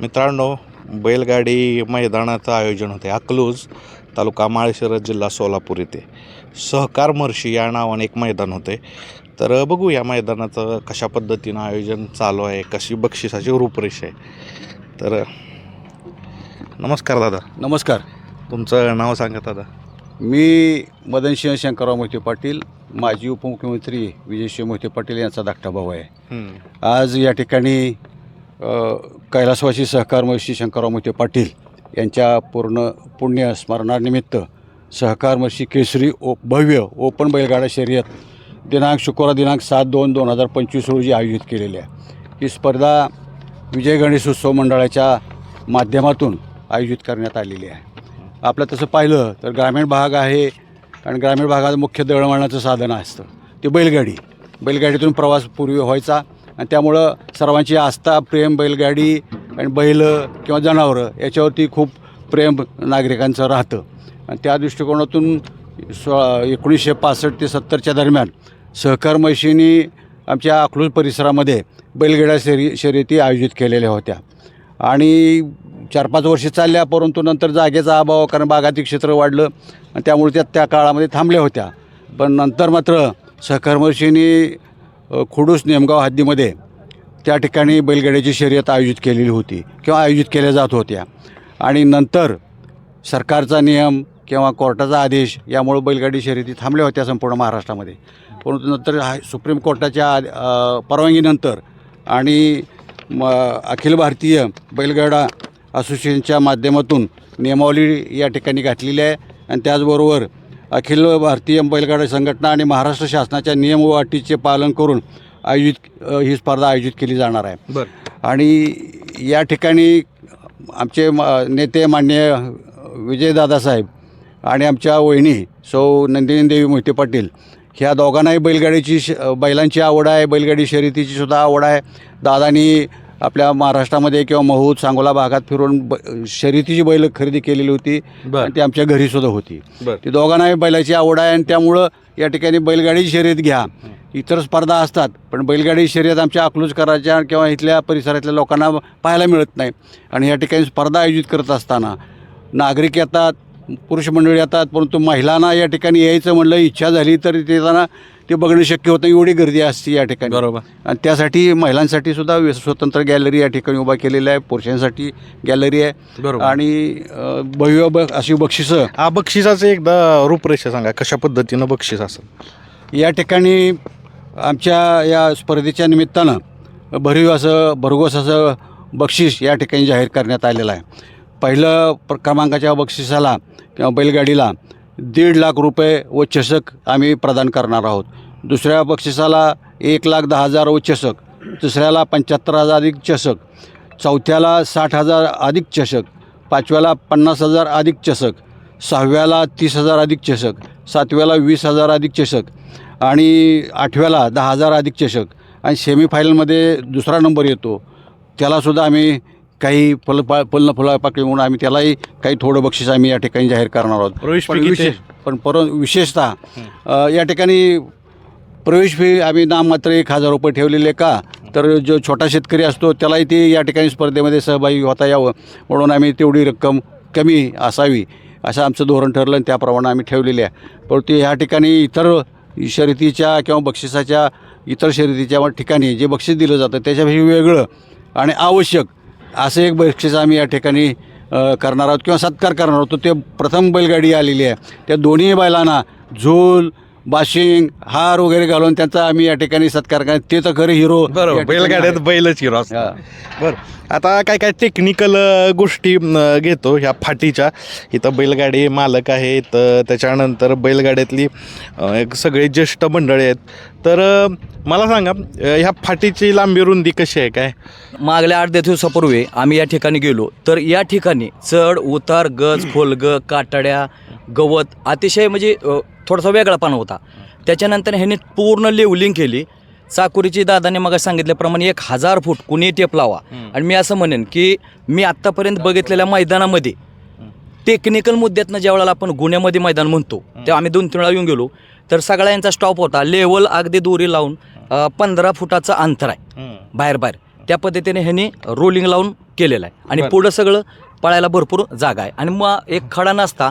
मित्रांनो बैलगाडी मैदानाचं आयोजन होते अकलूज तालुका माळशिरस जिल्हा सोलापूर येथे. सहकार मर्शी या नावाने एक मैदान होते तर बघू या मैदानाचं कशा पद्धतीनं आयोजन चालू आहे कशी बक्षिसाची रूपरेषा आहे. तर नमस्कार दादा. नमस्कार. तुमचं नाव सांगा दादा. मी मदनसिंह शंकरराव मोहिते पाटील माजी उपमुख्यमंत्री विजयसिंह मोहिते पाटील यांचा धाकटा भाऊ आहे. आज या ठिकाणी कैलासवासी सहकार महर्षी शंकरराव मोहिते पाटील यांच्या पूर्ण पुण्य स्मरणानिमित्त सहकार महर्षी केसरी ओ भव्य ओपन बैलगाडा शर्यत दिनांक शुक्रवार दिनांक सात दोन दोन हजार पंचवीस रोजी आयोजित केलेली आहे. ही स्पर्धा विजय गणेश उत्सव मंडळाच्या माध्यमातून आयोजित करण्यात आलेली आहे. आपलं तसं पाहिलं तर ग्रामीण भाग आहे कारण ग्रामीण भागात मुख्य दळणवळणाचं साधन असतं. ते बैलगाडी. बैलगाडीतून प्रवास पूर्वी व्हायचा. आणि त्यामुळं सर्वांची आस्था प्रेम बैलगाडी आणि बैल किंवा जनावरं याच्यावरती खूप प्रेम नागरिकांचं राहतं. आणि त्या दृष्टिकोनातून स्व एकोणीसशे पासष्ट ते सत्तरच्या दरम्यान सहकार म्हशींनी आमच्या अकलूज परिसरामध्ये बैलगाड्या शर्य शर्यती आयोजित केलेल्या होत्या. आणि चार पाच वर्ष चालल्या परंतु नंतर जागेचा अभाव कारण बागायती क्षेत्र वाढलं आणि त्यामुळे त्या त्या काळामध्ये थांबल्या होत्या. पण नंतर मात्र सहकार खुडूस नेमगाव हद्दीमध्ये त्या ठिकाणी बैलगाड्याची शर्यत आयोजित केलेली होती किंवा आयोजित केल्या जात होत्या. आणि नंतर सरकारचा नियम किंवा कोर्टाचा आदेश यामुळे बैलगाडी शर्यती थांबल्या होत्या संपूर्ण महाराष्ट्रामध्ये. परंतु नंतर हा सुप्रीम कोर्टाच्या परवानगीनंतर आणि म अखिल भारतीय बैलगाडा असोसिएशनच्या माध्यमातून नियमावली या ठिकाणी घातलेली आहे. आणि त्याचबरोबर अखिल भारतीय बैलगाडा संघटना आणि महाराष्ट्र शासनाच्या नियम व अटीचे पालन करून आयोजित ही स्पर्धा आयोजित केली जाणार आहे. बरं. आणि या ठिकाणी आमचे म नेते मान्य विजयदादासाहेब आणि आमच्या वहिनी सौ नंदिनी देवी मोहिते पाटील ह्या दोघांनाही बैलगाडीची श बैलांची आवड आहे बैलगाडी शर्यतीची सुद्धा आवड आहे. दादानी आपल्या महाराष्ट्रामध्ये किंवा महूद सांगोला भागात फिरून ब शर्यतीची बैल खरेदी केलेली होती बरं. आणि ती आमच्या घरीसुद्धा होती. बरं. ती दोघांनाही बैलाची आवड आहे आणि त्यामुळं या ठिकाणी बैलगाडी शर्यत घ्या. इतर स्पर्धा असतात पण बैलगाडी शर्यत आमच्या अकलूजकराच्या किंवा इथल्या परिसरातल्या लोकांना पाहायला मिळत नाही. आणि या ठिकाणी स्पर्धा आयोजित करत असताना नागरिक येतात पुरुष मंडळी येतात परंतु महिलांना या ठिकाणी यायचं म्हणलं इच्छा झाली तर येताना ते बघणं शक्य होतं एवढी गर्दी असते या ठिकाणी. बरोबर. आणि त्यासाठी महिलांसाठी सुद्धा व्य- स्वतंत्र गॅलरी या ठिकाणी उभा केलेली आहे पुरुषांसाठी गॅलरी आहे. बरोबर. आणि अ, भव्य ब अशी बक्षिसं. हा बक्षिसाचं एकदा रूपरेषा सांगा कशा पद्धतीनं बक्षीस असेल? या ठिकाणी आमच्या या स्पर्धेच्या निमित्तानं भरीव असं भरघोस असं बक्षीस या ठिकाणी जाहीर करण्यात आलेलं आहे. पहिलं प्र क्रमांकाच्या बक्षिसाला किंवा बैलगाडीला दीड लाख रुपये व चषक आम्ही प्रदान करणार आहोत. दुसऱ्या बक्षिसाला एक लाख दहा हजार व चषक तिसऱ्याला पंच्याहत्तर हजार अधिक चषक चौथ्याला साठ हजार अधिक चषक पाचव्याला पन्नास हजार अधिक चषक सहाव्याला तीस हजार अधिक चषक सातव्याला वीस हजार अधिक चषक आणि आठव्याला दहा हजार अधिक चषक आणि सेमीफायनलमध्ये दुसरा नंबर येतो. त्यालासुद्धा आम्ही काही फल पा फल फुला पाकळी म्हणून आम्ही त्यालाही काही थोडं बक्षीस आम्ही या ठिकाणी जाहीर करणार आहोत. प्रवेश पण विशेष पण पर विशेषतः या ठिकाणी प्रवेश फी आम्ही नाममात्र एक हजार रुपये ठेवलेले का? तर जो छोटा शेतकरी असतो त्यालाही ते या ठिकाणी स्पर्धेमध्ये सहभागी होता यावं. म्हणून आम्ही तेवढी रक्कम कमी असावी असं आमचं धोरण ठरलं आणि त्याप्रमाणे आम्ही ठेवलेले आहे. परंतु ह्या ठिकाणी इतर शर्यतीच्या किंवा बक्षिसाच्या इतर शर्यतीच्या ठिकाणी जे बक्षीस दिलं जातं त्याच्यापेक्षा वेगळं आणि आवश्यक असं एक बक्षीस आम्ही या ठिकाणी करणार आहोत किंवा सत्कार करणार आहोत. ते प्रथम बैलगाडी आलेली आहे. त्या दोन्ही बैलांना झूल बाशिंग हार वगैरे घालून त्यांचा आम्ही या ठिकाणी सत्कार कर ते तर खरे हिरो बरोबर बैलगाड्यात बैलच हिरो असतो हा. बरं. आता काय काय टेक्निकल गोष्टी घेतो ह्या फाटीच्या. इथं बैलगाडी मालक आहेत त्याच्यानंतर बैलगाड्यातली सगळे ज्येष्ठ मंडळी आहेत. तर मला सांगा अं, ह्या फाटीची लांबी रुंदी कशी आहे काय? मागल्या आठ दिवसापूर्वी आम्ही या ठिकाणी गेलो. तर या ठिकाणी चढ उतार गज खोलग काटाड्या गवत अतिशय म्हणजे अ, थोडासा वेगळापणा होता. त्याच्यानंतर ह्याने पूर्ण लेवलिंग केली. चाकुरीची दादाने मग सांगितल्याप्रमाणे एक हजार फूट कुणी टेप लावा. आणि मी असं म्हणेन की मी आत्तापर्यंत बघितलेल्या मैदानामध्ये टेक्निकल मुद्द्यातनं ज्या वेळेला आपण गुन्ह्यामध्ये मैदान म्हणतो तेव्हा आम्ही दोन तीन वेळा येऊन गेलो. तर सगळ्यांचा स्टॉप होता. लेवल अगदी दोरी लावून पंधरा फुटाचं अंतर आहे. बाहेर बाहेर. त्या पद्धतीने ह्यांनी रोलिंग लावून केलेलं आहे. आणि. पुढं सगळं पळायला भरपूर जागा आहे. आणि मग एक खडा नसता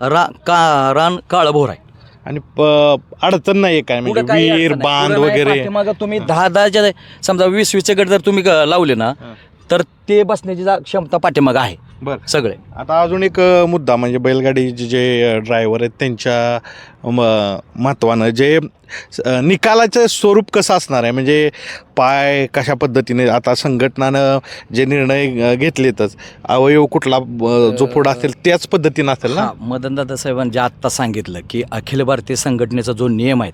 रा का रान काळं भोर आहे. आणि प- अडचण नाही काय म्हणजे काही विहीर. बांध वगैरे. पाठीमागं तुम्ही दहा दहाच्या समजा वीस वीसचे गट जर तुम्ही लावले ना. तर ते बसण्याची जा- क्षमता पाठीमागं आहे. बरं. सगळे. आता अजून एक अ, मुद्दा म्हणजे बैलगाडीचे जे ड्रायव्हर आहेत त्यांच्या म- महत्त्वानं जे अ, निकालाचं स्वरूप कसं असणार आहे? म्हणजे पाय कशा पद्धतीने आता संघटनानं जे निर्णय अ, घेतलेतच अवयव कुठला अ, जो पुढं असेल त्याच पद्धतीनं असेल ना? हा मदनदादा साहेबांनी जे आत्ता सांगितलं की अखिल भारतीय संघटनेचा जो नियम आहे.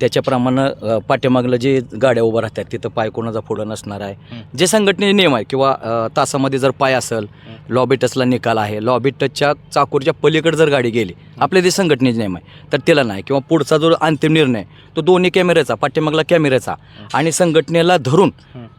त्याच्याप्रमाणे पाठीमागलं जे गाड्या उभ्या राहतात तिथं पाय कोणाचा पुढं नसणार आहे. हं. जे संघटनेचे नियम आहे किंवा तासामध्ये जर पाय असेल लॉबी टचला निकाल आहे लॉबी टचच्या चाकूरच्या पलीकडे जर गाडी गेली आपले जे संघटनेचे नियम आहे तर त्याला नाही. किंवा पुढचा जो अंतिम निर्णय तो दोन्ही कॅमेऱ्याचा पाठीमागला कॅमेऱ्याचा आणि संघटनेला धरून.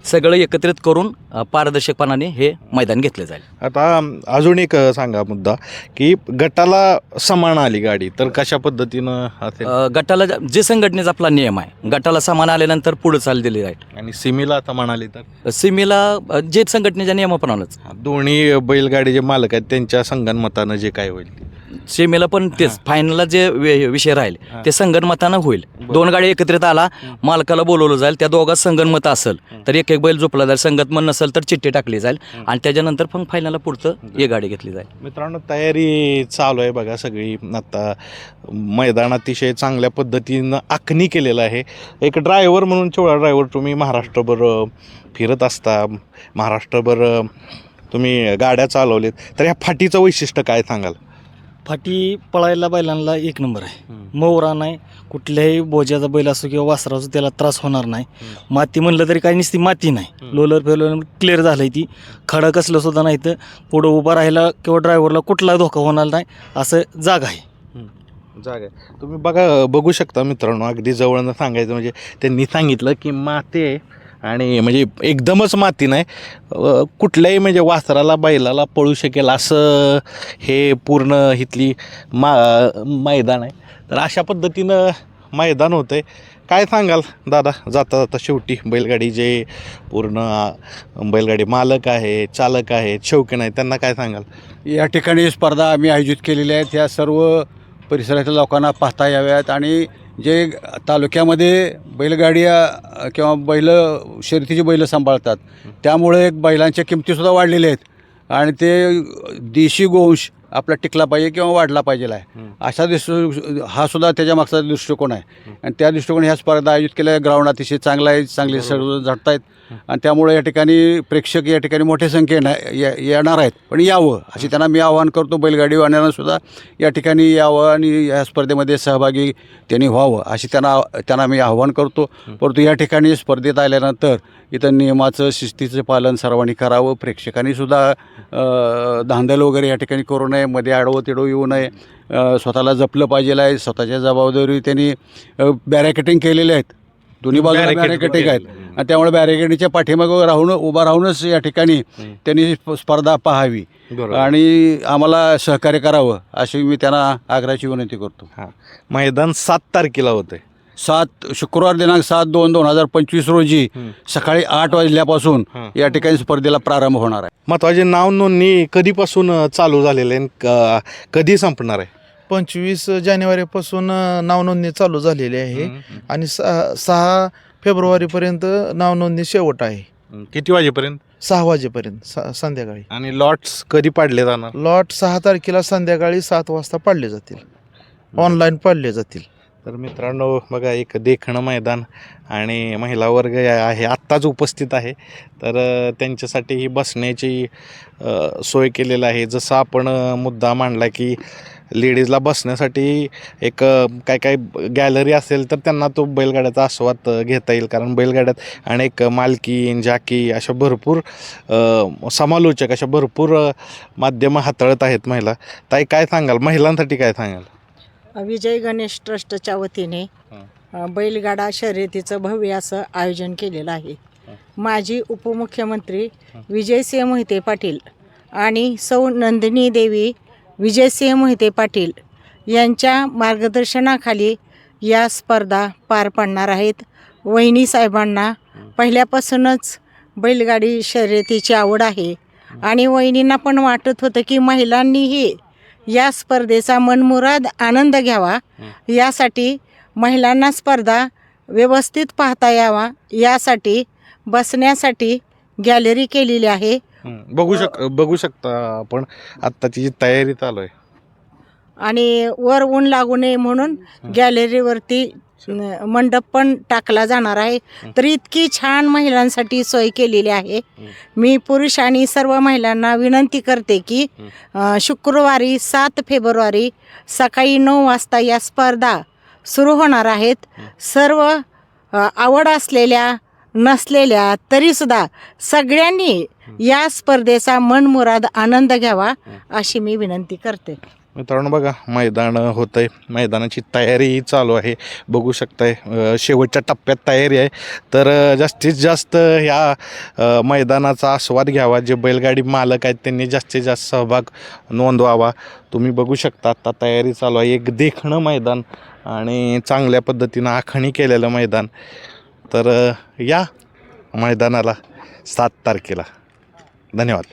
सगळं एकत्रित करून पारदर्शकपणाने हे मैदान घेतलं जाईल. आता अजून एक सांगा मुद्दा की गटाला समान आली गाडी तर कशा पद्धतीनं गटाला ज- जे संघटनेचा आपला नियम आहे. गटाला समान आल्यानंतर पुढे चाल दिली राईट आणि सिमीला समान आली तर? सीमेला जे संघटनेच्या नियमाप्रमाणेच. दोन्ही बैलगाडी जे मालक आहेत त्यांच्या संगनमतानं जे काय होईल ते. सीमेला पण तेच फायनलला जे वि- विषय राहील. ते संगनमतानं होईल. दोन गाडी एकत्रित आला मालकाला बोलवलं जाईल त्या दोघात संगनमत असेल तर एक एक बैल झोपला जाईल संगतमत नसेल तर चिठ्ठी टाकली जाईल आणि त्याच्यानंतर पण फायनलला पुढचं एक गाडी घेतली जाईल. मित्रांनो तयारी चालू आहे बघा सगळी. आता मैदान अतिशय चांगल्या पद्धतीनं आखणी केलेलं आहे. एक ड्रायव्हर म्हणून चोळा ड्रायव्हर तुम्ही महाराष्ट्रभर अ, फिरत असता. महाराष्ट्रभर अ, तुम्ही गाड्या चालवलेत. तर ह्या फाटीचं वैशिष्ट्य काय सांगाल? फाटी पळायला बैलांना एक नंबर आहे. मौरा नाही कुठल्याही बोजाचा बैल असो किंवा वासराचा त्याला त्रास होणार नाही. माती म्हणलं तरी काही नुसती माती नाही. लोलर फेलोर क्लिअर झालं ती. खडं कसलं सुद्धा नाही तर पुढं उभं राहायला किंवा ड्रायव्हरला कुठला धोका होणार नाही असं जागा आहे. जागा आहे. तुम्ही बघा बघू शकता मित्रांनो अगदी जवळनं सांगायचं म्हणजे त्यांनी सांगितलं की माती आहे आणि म्हणजे एकदमच माती नाही. कुठल्याही म्हणजे वासराला बैलाला पळू शकेल असं हे पूर्ण इथली मा मैदान आहे. तर अशा पद्धतीनं मैदान होतं आहे काय सांगाल दादा? जाता जाता शेवटी बैलगाडी जे पूर्ण बैलगाडी मालक आहे चालक आहे शौकीन आहे त्यांना काय सांगाल? या ठिकाणी स्पर्धा आम्ही आयोजित केलेल्या आहेत. ह्या सर्व परिसरातील लोकांना पाहता याव्यात आणि जे तालुक्यामध्ये बैलगाड्या किंवा बैल शर्यतीची बैलं सांभाळतात. त्यामुळे बैलांच्या किमतीसुद्धा वाढलेल्या आहेत. आणि ते देशी गोंश आपला टिकला पाहिजे किंवा वाढला पाहिजे आहे. अशा दृष्टी हा सुद्धा त्याच्या मागचा दृष्टिकोन आहे. आणि त्या दृष्टिकोन ह्या स्पर्धा आयोजित केल्या. ग्राउंड अतिशय चांगला आहे चांगले सर्व झटत आहेत आणि त्यामुळे या ठिकाणी प्रेक्षक या ठिकाणी मोठ्या संख्येनं ये- येणार आहेत. पण यावं अशी त्यांना मी आवाहन करतो. बैलगाडीवाल्यांना सुद्धा या ठिकाणी यावं आणि या स्पर्धेमध्ये सहभागी त्यांनी व्हावं अशी त्यांना त्यांना मी आव्हान करतो. परंतु या ठिकाणी स्पर्धेत आल्यानंतर इथं नियमाचं शिस्तीचं पालन सर्वांनी करावं. प्रेक्षकांनी सुद्धा धांदल वगैरे या ठिकाणी करू नये. मध्ये आडवं तिडवं येऊ नये. स्वतःला जपलं पाहिजे आहे. स्वतःच्या जबाबदारी त्यांनी बॅरिकेटिंग केलेले आहेत. दोन्ही बाजूला बॅरिकेटिंग आहेत. आणि त्यामुळे बॅरिकेडच्या पाठीमागं राहून उभा राहूनच या ठिकाणी त्यांनी स्प- स्पर्धा पाहावी. आणि आम्हाला सहकार्य करावं अशी मी त्यांना आग्रहाची विनंती करतो. मैदान सात तारखेला होतं सात शुक्रवार दिनांक सात दोन दोन हजार पंचवीस रोजी सकाळी आठ वाजल्यापासून. या ठिकाणी स्पर्धेला प्रारंभ होणार आहे. महत्त्वाचे नाव नोंदणी कधीपासून चालू झालेले कधी संपणार आहे? पंचवीस जानेवारीपासून नावनोंदणी चालू झालेली आहे. आणि सहा सहा फेब्रुवारीपर्यंत नावनोंदणी शेवट आहे. किती वाजेपर्यंत? सहा वाजेपर्यंत स- संध्याकाळी. आणि लॉट्स कधी पाडले जाणार? लॉट सहा तारखेला संध्याकाळी सात वाजता पाडले जातील. ऑनलाईन पाडले जातील. तर मित्रांनो बघा एक देखणं मैदान आणि महिला वर्ग या- आहे आत्ताच उपस्थित आहे. तर अ, त्यांच्यासाठी ही बसण्याची अ, सोय केलेलं आहे. जसं आपण अ, मुद्दा मांडला की लेडीजला बसण्यासाठी एक काय काय गॅलरी असेल तर त्यांना तो बैलगाड्याचा आस्वाद घेता येईल. कारण बैलगाड्यात अनेक मालकी जाकी अशा भरपूर समालोचक अशा भरपूर माध्यमं हाताळत आहेत महिला. ताई काय सांगाल? महिलांसाठी काय सांगाल? विजय गणेश ट्रस्टच्या वतीने बैलगाडा शर्यतीचं भव्य असं आयोजन केलेलं आहे. माजी उपमुख्यमंत्री विजयसिंह मोहिते पाटील आणि सौ नंदिनी देवी विजयसिंह मोहिते पाटील यांच्या मार्गदर्शनाखाली या स्पर्धा पार पडणार आहेत. वहिनी साहेबांना पहिल्यापासूनच बैलगाडी शर्यतीची आवड आहे. आणि वहिनींना पण वाटत होतं की महिलांनीही या स्पर्धेचा मनमुराद आनंद घ्यावा. यासाठी महिलांना स्पर्धा व्यवस्थित पाहता यावा. यासाठी बसण्यासाठी गॅलरी केलेली आहे. बघू शक बघू शकता आपण. आत्ताची जी तयारी चालू आहे. आणि वर ऊन लागू नये म्हणून गॅलरीवरती न- मंडप पण टाकला जाणार आहे. तर इतकी छान महिलांसाठी सोय केलेली आहे. मी पुरुष आणि सर्व महिलांना विनंती करते की अ, शुक्रवारी सात फेब्रुवारी सकाळी नऊ वाजता या स्पर्धा सुरू होणार आहेत. सर्व अ, आवड असलेल्या नसलेल्या तरीसुद्धा सगळ्यांनी या स्पर्धेचा मनमुराद आनंद घ्यावा अशी मी विनंती करते. मित्रांनो बघा मैदान होतं आहे मैदानाची तयारी चालू आहे. बघू शकताय शेवटच्या टप्प्यात तयारी आहे. तर जास्तीत जास्त ह्या मैदानाचा आस्वाद घ्यावा. जे बैलगाडी मालक आहेत त्यांनी जास्तीत जास्त सहभाग नोंदवावा. तुम्ही बघू शकता आता तयारी चालू आहे. एक देखणं मैदान आणि चांगल्या पद्धतीनं आखणी केलेलं मैदान. तर या मैदानाला सात तारखेला. धन्यवाद.